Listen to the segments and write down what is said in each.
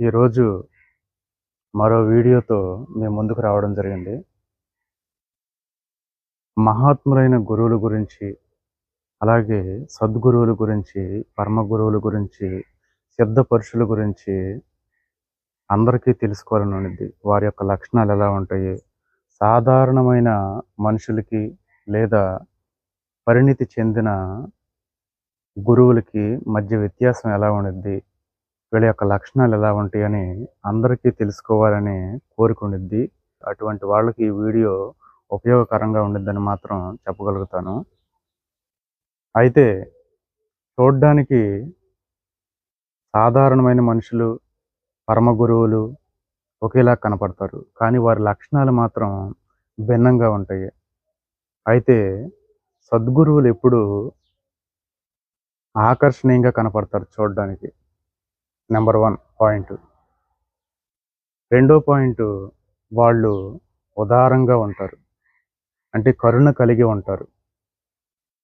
ఈరోజు మరో వీడియోతో మేము ముందుకు రావడం జరిగింది. మహాత్ములైన గురువుల గురించి అలాగే సద్గురువుల గురించి పరమ గురువుల గురించి సిద్ధ పరుషుల గురించి అందరికీ తెలుసుకోవాలని ఉన్నది. వారి యొక్క లక్షణాలు ఎలా ఉంటాయి సాధారణమైన మనుషులకి లేదా పరిణితి చెందిన గురువులకి మధ్య వ్యత్యాసం ఎలా ఉండిద్ది వీళ్ళ యొక్క లక్షణాలు ఎలా ఉంటాయని అందరికీ తెలుసుకోవాలని కోరుకుండిద్ది అటువంటి వాళ్ళకి ఈ వీడియో ఉపయోగకరంగా ఉండిద్దని మాత్రం చెప్పగలుగుతాను. అయితే చూడ్డానికి సాధారణమైన మనుషులు పరమ గురువులు ఒకేలా కనపడతారు. కానీ వారి లక్షణాలు మాత్రం భిన్నంగా ఉంటాయి. అయితే సద్గురువులు ఎప్పుడు ఆకర్షణీయంగా కనపడతారు చూడడానికి. Number one point. రెండో పాయింట్ వాళ్ళు ఉదారంగా ఉంటారు. అంటే కరుణ కలిగి ఉంటారు.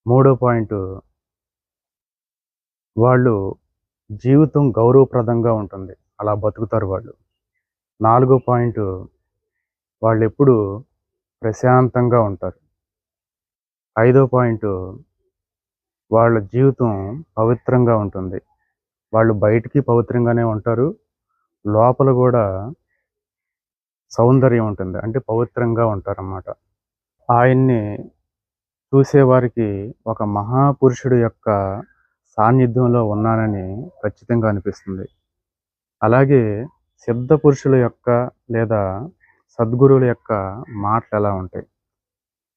మూడో పాయింట్ వాళ్ళు జీవితం గౌరవప్రదంగా ఉంటుంది. అలా బతుకుతారు వాళ్ళు. నాలుగో పాయింట్ వాళ్ళు ఎప్పుడు ప్రశాంతంగా ఉంటారు. ఐదో పాయింట్ వాళ్ళ జీవితం పవిత్రంగా ఉంటుంది. వాళ్ళు బయటికి పవిత్రంగానే ఉంటారు. లోపల కూడా సౌందర్యం ఉంటుంది. అంటే పవిత్రంగా ఉంటారన్నమాట. ఆయన్ని చూసేవారికి ఒక మహాపురుషుడు యొక్క సాన్నిధ్యంలో ఉన్నానని ఖచ్చితంగా అనిపిస్తుంది. అలాగే సిద్ధ పురుషుల యొక్క లేదా సద్గురువుల యొక్క మాటలు ఎలా ఉంటాయి?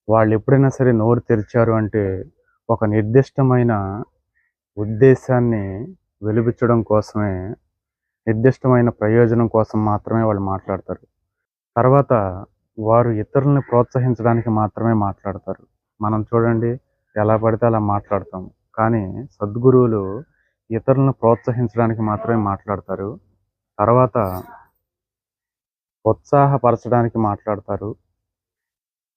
వాళ్ళు ఎప్పుడైనా సరే నోరు తెరిచారు అంటే ఒక నిర్దిష్టమైన ఉద్దేశాన్ని వెలిపించడం కోసమే నిర్దిష్టమైన ప్రయోజనం కోసం మాత్రమే వాళ్ళు మాట్లాడతారు. తర్వాత వారు ఇతరులను ప్రోత్సహించడానికి మాత్రమే మాట్లాడతారు. మనం చూడండి ఎలా పడితే అలా మాట్లాడతాం. కానీ సద్గురువులు ఇతరులను ప్రోత్సహించడానికి మాత్రమే మాట్లాడతారు. తర్వాత ఉత్సాహపరచడానికి మాట్లాడతారు.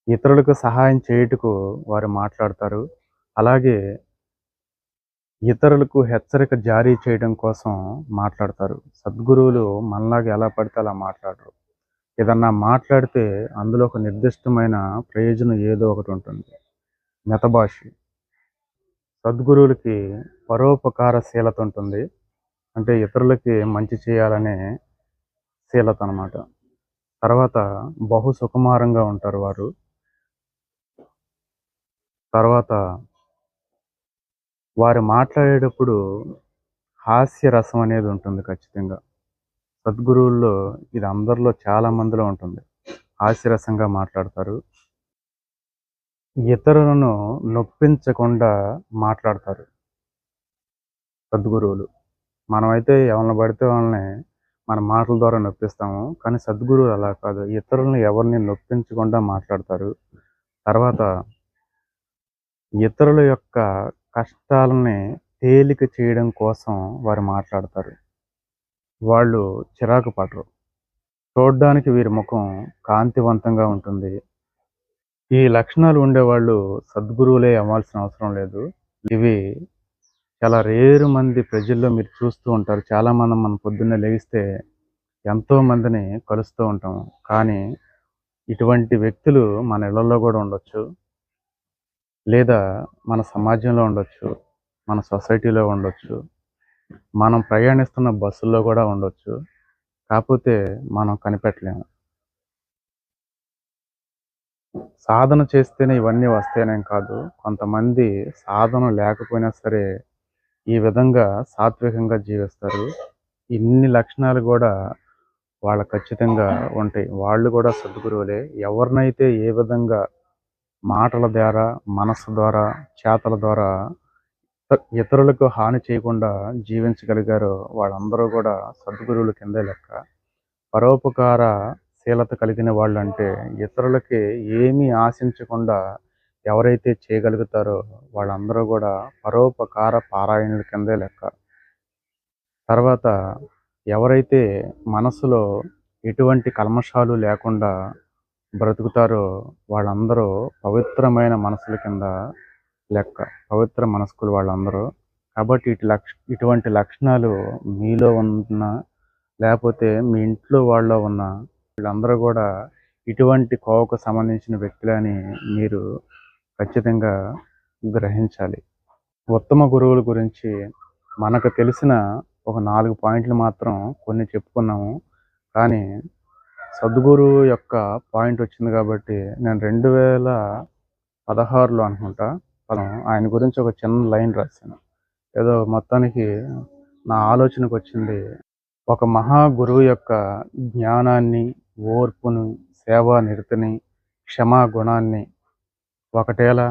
ఇతరులకు సహాయం చేయుటకు వారు మాట్లాడతారు. అలాగే ఇతరులకు హెచ్చరిక జారీ చేయడం కోసం మాట్లాడతారు. సద్గురువులు మనలాగా ఎలా పడితే అలా మాట్లాడరు. ఏదన్నా మాట్లాడితే అందులో ఒక నిర్దిష్టమైన ప్రయోజనం ఏదో ఒకటి ఉంటుంది. మితభాష. సద్గురువులకి పరోపకారశీలత ఉంటుంది. అంటే ఇతరులకి మంచి చేయాలనే శీలత అనమాట తర్వాత బహు సుకుమారంగా ఉంటారు వారు. తర్వాత వారు మాట్లాడేటప్పుడు హాస్య రసం అనేది ఉంటుంది ఖచ్చితంగా. సద్గురువుల్లో ఇది అందరిలో చాలా మందిలో ఉంటుంది. హాస్యరసంగా మాట్లాడతారు. ఇతరులను నొప్పించకుండా మాట్లాడతారు సద్గురువులు. మనమైతే ఎవరిని పడితే వాళ్ళని మన మాటల ద్వారా నొప్పిస్తాము. కానీ సద్గురువులు అలా కాదు. ఇతరులను ఎవరిని నొప్పించకుండా మాట్లాడతారు. తర్వాత ఇతరుల యొక్క కష్టాలని తేలిక చేయడం కోసం వారు మాట్లాడతారు. వాళ్ళు చిరాకు పడరు. చూడడానికి వీరి ముఖం కాంతివంతంగా ఉంటుంది. ఈ లక్షణాలు ఉండేవాళ్ళు సద్గురువులే అవ్వాల్సిన అవసరం లేదు. ఇవి చాలా రేరు మంది ప్రజల్లో మీరు చూస్తూ ఉంటారు. చాలా మంది మనం పొద్దున్నే లేగిస్తే ఎంతో మందిని కలుస్తూ ఉంటాము కానీ ఇటువంటి వ్యక్తులు మన ఇళ్ళలో కూడా ఉండొచ్చు. లేదా మన సమాజంలో ఉండొచ్చు మన సొసైటీలో ఉండొచ్చు మనం ప్రయాణిస్తున్న బస్సుల్లో కూడా ఉండొచ్చు కాకపోతే మనం కనిపెట్టలేము. సాధన చేస్తేనే ఇవన్నీ వస్తాయనేం కాదు. కొంతమంది సాధన లేకపోయినా సరే ఈ విధంగా సాత్వికంగా జీవిస్తారు. ఇన్ని లక్షణాలు కూడా వాళ్ళ ఖచ్చితంగా ఉంటాయి. వాళ్ళు కూడా సద్గురువులే. ఎవరినైతే ఏ విధంగా మాటల ద్వారా మనస్సు ద్వారా చేతల ద్వారా ఇతరులకు హాని చేయకుండా జీవించగలిగారో వాళ్ళందరూ కూడా సద్గురువుల కిందే లెక్క. పరోపకార శీలత కలిగిన వాళ్ళు అంటే ఇతరులకి ఏమీ ఆశించకుండా ఎవరైతే చేయగలుగుతారో వాళ్ళందరూ కూడా పరోపకార పారాయణుల కిందే లెక్క. తర్వాత ఎవరైతే మనసులో ఎటువంటి కల్మషాలు లేకుండా బ్రతుకుతారో వాళ్ళందరూ పవిత్రమైన మనసుల కింద లెక్క పవిత్ర మనస్కులు వాళ్ళందరూ. కాబట్టి ఇటు లక్ష ఇటువంటి లక్షణాలు మీలో ఉన్న లేకపోతే మీ ఇంట్లో వాళ్ళలో ఉన్న వీళ్ళందరూ కూడా ఇటువంటి కోవకు సంబంధించిన వ్యక్తులని మీరు ఖచ్చితంగా గ్రహించాలి. ఉత్తమ గురువుల గురించి మనకు తెలిసిన ఒక నాలుగు పాయింట్లు మాత్రం కొన్ని చెప్పుకున్నాము. కానీ సద్గురువు యొక్క పాయింట్ వచ్చింది కాబట్టి నేను రెండు వేల పదహారులో అనుకుంటా మనం ఆయన గురించి ఒక చిన్న లైన్ రాశాను. ఏదో మొత్తానికి నా ఆలోచనకు వచ్చింది ఒక మహా గురువు యొక్క జ్ఞానాన్ని ఓర్పును సేవా నిరతిని క్షమా గుణాన్ని ఒకటేలా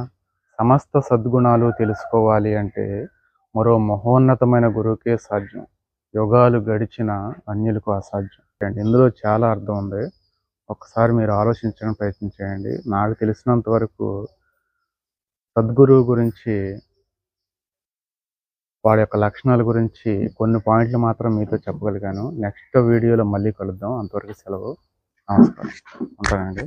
సమస్త సద్గుణాలు తెలుసుకోవాలి అంటే మరో మహోన్నతమైన గురువుకే సాధ్యం. యుగాలు గడిచిన అన్యులకు అసాధ్యం. చేయండి ఇందులో చాలా అర్థం ఉంది. ఒకసారి మీరు ఆలోచించడానికి ప్రయత్నం చేయండి. నాకు తెలిసినంత వరకు సద్గురువు గురించి వాడి యొక్క లక్షణాల గురించి కొన్ని పాయింట్లు మాత్రం మీతో చెప్పగలిగాను. నెక్స్ట్ వీడియోలో మళ్ళీ కలుద్దాం. అంతవరకు సెలవు. నమస్కారం. ఉంటానండి.